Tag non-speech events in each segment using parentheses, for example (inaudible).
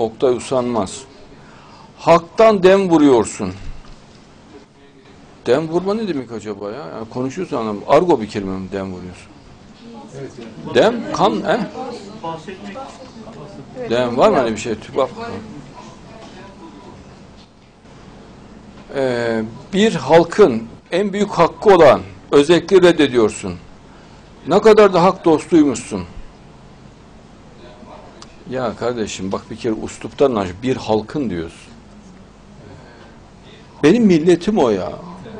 Oktay usanmaz. Haktan dem vuruyorsun. Dem vurma ne demek acaba ya? Yani konuşuyorsun anlam. Argo bir kelime mi dem vuruyorsun? Dem, kan, he? Dem var mı öyle bir şey? Bakalım. Ee, bir halkın en büyük hakkı olan özellikle reddediyorsun. Ne kadar da hak dostuymuşsun. Ya kardeşim bak bir kere usluptan naş bir halkın diyorsun. Benim milletim o ya.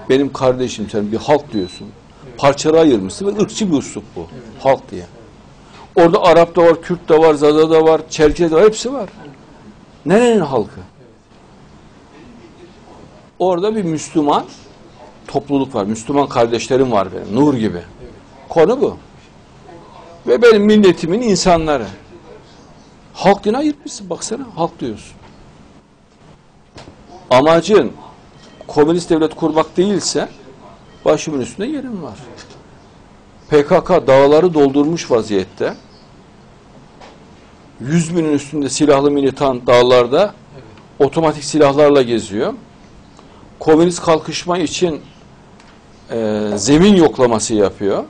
Benim kardeşim sen bir halk diyorsun. Parçalara ayırmışsın ve ırkçı bir uslup bu. Halk diye. Orada Arap da var, Kürt de var, Zada da var, Çerkez de var, hepsi var. Nerenin halkı? Orada bir Müslüman topluluk var. Müslüman kardeşlerim var benim. Nur gibi. Konu bu. Ve benim milletimin insanları. Halk dine ayırtmışsın baksana. Halk diyorsun. Amacın komünist devlet kurmak değilse başımın üstünde yerim var. PKK dağları doldurmuş vaziyette. 100 binin üstünde silahlı militan dağlarda otomatik silahlarla geziyor. Komünist kalkışma için e, zemin yoklaması yapıyor.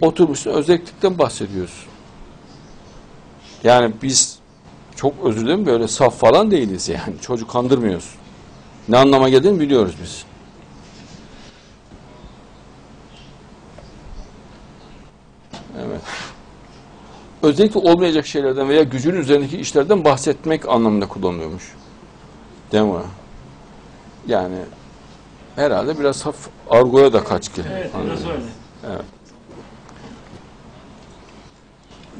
Oturmuşsun özellikten bahsediyorsun. Yani biz çok özür dilerim böyle saf falan değiliz yani. (laughs) Çocuk kandırmıyoruz. Ne anlama geldiğini biliyoruz biz. Evet. Özellikle olmayacak şeylerden veya gücün üzerindeki işlerden bahsetmek anlamında kullanılıyormuş. Değil mi? Yani herhalde biraz hafif argoya da kaç ki. Evet, biraz öyle.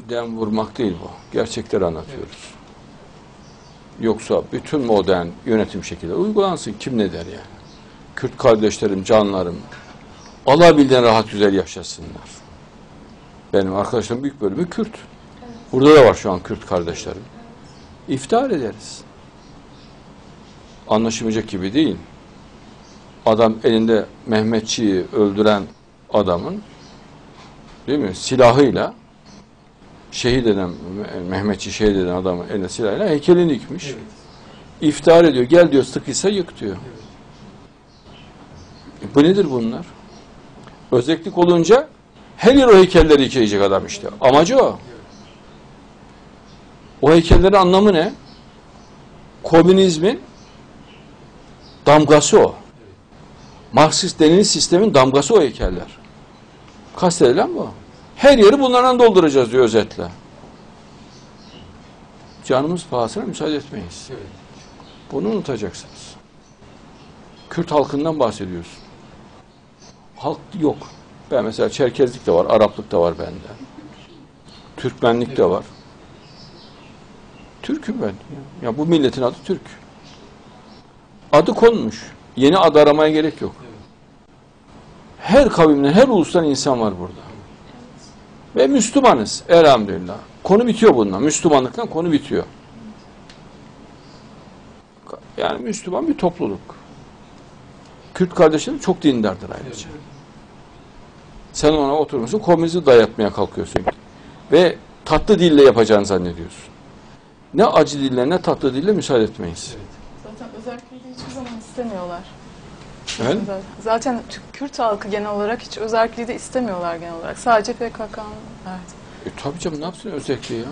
Dem vurmak değil bu. Gerçekleri anlatıyoruz. Yoksa bütün modern yönetim şekilleri uygulansın. Kim ne der yani? Kürt kardeşlerim, canlarım alabildiğine rahat güzel yaşasınlar. Benim arkadaşlarım büyük bölümü Kürt. Burada da var şu an Kürt kardeşlerim. İftihar ederiz. Anlaşılmayacak gibi değil. Adam elinde Mehmetçiyi öldüren adamın değil mi? Silahıyla şehit eden, Mehmetçi şehit eden adamın eline silahıyla heykelini yıkmış. Evet. İftihar ediyor. Gel diyor sıkıysa yık diyor. E bu nedir bunlar? Özellik olunca her yer o heykelleri yıkayacak adam işte. Amacı o. O heykellerin anlamı ne? Komünizmin damgası o. Marksist Leninist sistemin damgası o heykeller. Kastedilen bu. Her yeri bunlardan dolduracağız diyor özetle. Canımız pahasına müsaade etmeyiz. Evet. Bunu unutacaksınız. Kürt halkından bahsediyorsun. Halk yok. Ben mesela Çerkezlik de var, Araplık da var bende. Türkmenlik de var. Türk'üm ben. Ya bu milletin adı Türk. Adı konmuş. Yeni ad aramaya gerek yok. Her kavimden, her ulustan insan var burada. Ve Müslümanız elhamdülillah. Konu bitiyor bundan. Müslümanlıktan konu bitiyor. Yani Müslüman bir topluluk. Kürt kardeşlerim çok dindardır ayrıca. Sen ona oturmuşsun, komünizmi dayatmaya kalkıyorsun. Ve tatlı dille yapacağını zannediyorsun. Ne acı dille ne tatlı dille müsaade etmeyiz. Zaten özelliği hiçbir zaman istemiyorlar. Evet. Zaten- Kürt halkı genel olarak hiç özelliği de istemiyorlar genel olarak. Sadece PKK'nın evet. E tabii canım ne yapsın özelliği ya?